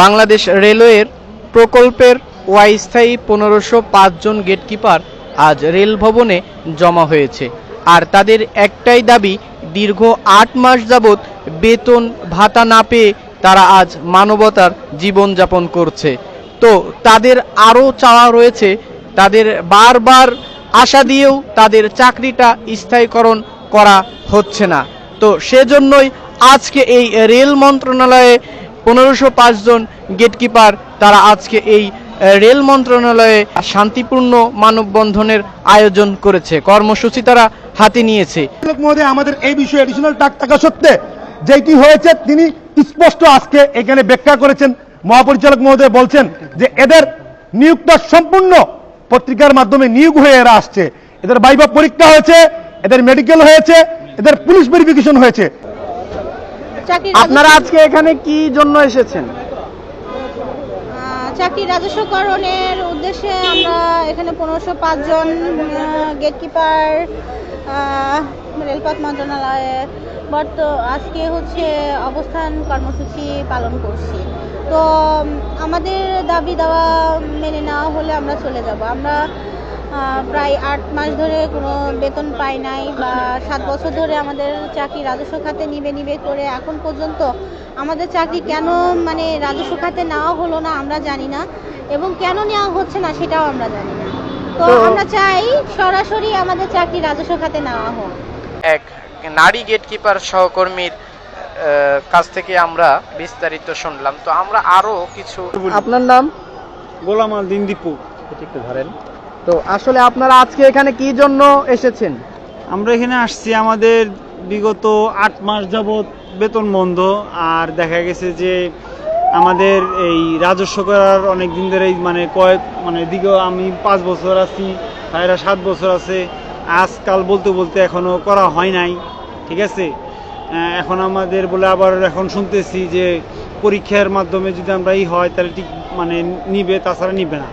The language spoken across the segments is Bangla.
বাংলাদেশ রেলওয়ের প্রকল্পের অস্থায়ী পনেরোশো জন গেটকিপার আজ রেল ভবনে জমা হয়েছে। আর তাদের একটাই দাবি, দীর্ঘ আট মাস যাবৎ বেতন ভাতা না পেয়ে তারা আজ মানবতার জীবনযাপন করছে। তো তাদের আরও চাওয়া রয়েছে, তাদের বারবার আশা দিয়েও তাদের চাকরিটা স্থায়ীকরণ করা হচ্ছে না। তো সেজন্যই আজকে এই রেল মন্ত্রণালয়ে পনেরোশো জন গেটকিপার তারা আজকে এই রেল মন্ত্রণালয়ে শান্তিপূর্ণ মানববন্ধনের আয়োজন করেছে। কর্মসূচি তারা হাতে নিয়েছে। আমাদের এই বিষয়ে এডিশনাল ডাক থাকা সত্ত্বে যেটি হয়েছে, তিনি স্পষ্ট আজকে এখানে ব্যাখ্যা করেছেন। মহাপরিচালক মহোদয় বলছেন যে এদের নিয়োগটা সম্পূর্ণ পত্রিকার মাধ্যমে নিয়োগ হয়ে এরা আসছে। এদের বাইবা পরীক্ষা হয়েছে, এদের মেডিকেল হয়েছে, এদের পুলিশ ভেরিফিকেশন হয়েছে। আপনারা আজকে এখানে কি জন্য এসেছেন? চাকরি রাজস্বকরণের উদ্দেশ্যে আমরা এখানে পনেরোশো পাঁচজন গেটকিপার রেলপথ মন্ত্রণালয়ে বর্ত আজকে হচ্ছে অবস্থান কর্মসূচি পালন করছি। তো আমাদের দাবি দাওয়া মেনে নেওয়া হলে আমরা চলে যাব। আমরা প্রায় আট মাস ধরে কোনো বেতন পাই নাই বা সাত বছর ধরে আমাদের চাকরি রাজস্ব খাতে নিবে নিবে করে এখন পর্যন্ত আমাদের চাকরি কেন মানে রাজস্ব খাতে নেওয়া হলো না আমরা জানি না এবং কেন নেওয়া হচ্ছে না সেটাও আমরা জানি না। তো তো- আমরা চাই সরাসরি আমাদের চাকরি রাজস্ব খাতে নেওয়া হোক। এক নারী গেটকিপার সহকর্মীর কাছ থেকে আমরা বিস্তারিত শুনলাম। তো আমরা আরও কিছু আপনার নাম? গোলাম আল দিন দীপু। একটু ধরেন। তো আসলে আপনারা আজকে এখানে কি জন্য এসেছেন? আমরা এখানে আসছি আমাদের বিগত আট মাস যাবৎ বেতন বন্ধ আর দেখা গেছে যে আমাদের এই রাজস্ব করার অনেক দিন ধরে মানে কয়েক মানে দিকে আমি পাঁচ বছর আছি, ভাইরা সাত বছর আছে, আজকাল বলতে বলতে এখনও করা হয় নাই, ঠিক আছে? এখন আমাদের বলে আবার এখন শুনতেছি যে পরীক্ষার মাধ্যমে যদি আমরা ই হয়, তাহলে ঠিক মানে নিবে, তাছাড়া নিবে না।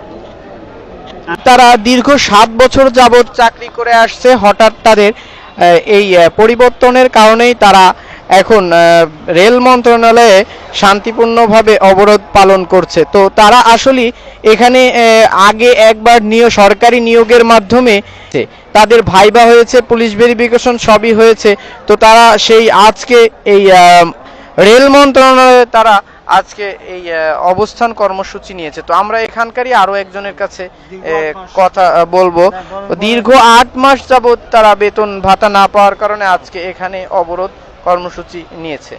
তারা দীর্ঘ সাত বছর যাবৎ চাকরি করে আসছে। হঠাৎ তাদের এই পরিবর্তনের কারণেই তারা এখন রেল মন্ত্রণালয়ে শান্তিপূর্ণভাবে অবরোধ পালন করছে। তো তারা আসলে এখানে আগে একবার নিয়োগ সরকারি নিয়োগের মাধ্যমে তাদের ভাইবা হয়েছে, পুলিশ ভেরিফিকেশন সবই হয়েছে। তো তারা সেই আজকে এই রেল মন্ত্রণালয়ে তারা আজকে এই অবস্থান কর্মসূচি নিয়েছে। তো আমরা এখানকারই আরও একজনের কাছে। কথা বলব। দীর্ঘ আট মাস যাবৎ তারা বেতন ভাতা না পাওয়ার কারণে আজকে এখানে অবরোধ কর্মসূচি নিয়েছে।